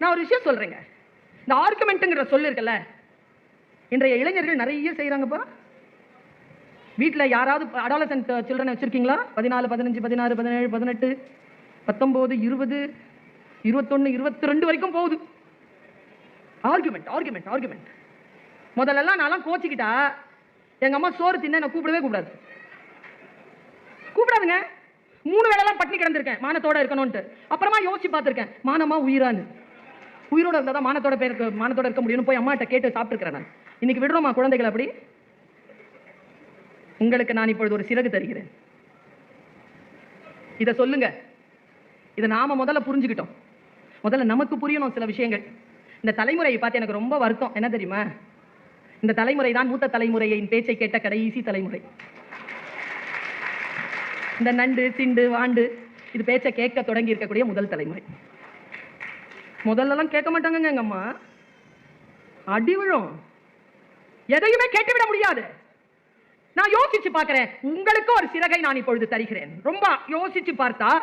நான் ஒரு விஷயம் சொல்கிறேங்க இந்த ஆர்குமெண்ட்டுங்கிற சொல் இருக்குல்ல இன்றைய இளைஞர்கள் நிறைய செய்கிறாங்கப்பா வீட்டில் யாராவது அடாலசன்ட் சில்ட்ரன் வச்சுருக்கீங்களா? பதினாலு பதினஞ்சு பதினாறு பதினேழு பதினெட்டு பத்தொம்போது இருபது இருபத்தொன்று இருபத்தி ரெண்டு வரைக்கும் போகுது. ஆர்குமெண்ட் ஆர்குமெண்ட் ஆர்குமெண்ட் முதல்லலாம் நான்லாம் கோச்சிக்கிட்டா எங்கள் அம்மா சோறு தின்ன என்னை கூப்பிடவே கூடாது கூப்பிடாதுங்க. மூணு வேளைலாம் பட்டினி கிடந்திருக்கேன். மானத்தோட இருக்கணும்ன்ட்டு. அப்புறமா யோசிச்சு பார்த்துருக்கேன். மானமா உயிரான்னு. உயிரோட இருந்தால் தான் மானத்தோட பேருக்கு மானத்தோட இருக்க முடியும்னு போய் அம்மாட்ட கேட்டு சாப்பிட்டுருக்கிறேன் நான். இன்னைக்கு விடுறோமா குழந்தைகள் அப்படி? உங்களுக்கு நான் இப்பொழுது ஒரு சிறகு தருகிறேன். இதை சொல்லுங்க. இதை நாம முதல்ல புரிஞ்சுக்கிட்டோம். முதல்ல நமக்கு புரியணும் சில விஷயங்கள். இந்த தலைமுறையை பார்த்து எனக்கு ரொம்ப வருத்தம். என்ன தெரியுமா? இந்த தலைமுறை தான் மூத்த தலைமுறையின் பேச்சை கேட்ட கடைசி தலைமுறை. இந்த நண்டு சிண்டு வாண்டு இது பேச்சை கேட்க தொடங்கி இருக்கக்கூடிய முதல் தலைமுறை. முதல்லலாம் கேட்க மாட்டாங்கங்க எங்க அம்மா. அடி விழும். எதையுமே கேட்டுவிட முடியாது. நான் யோசிச்சு பார்க்கிறேன். உங்களுக்கு ஒரு சிறகை நான் இப்பொழுது தருகிறேன். ரொம்ப யோசிச்சு பார்த்தா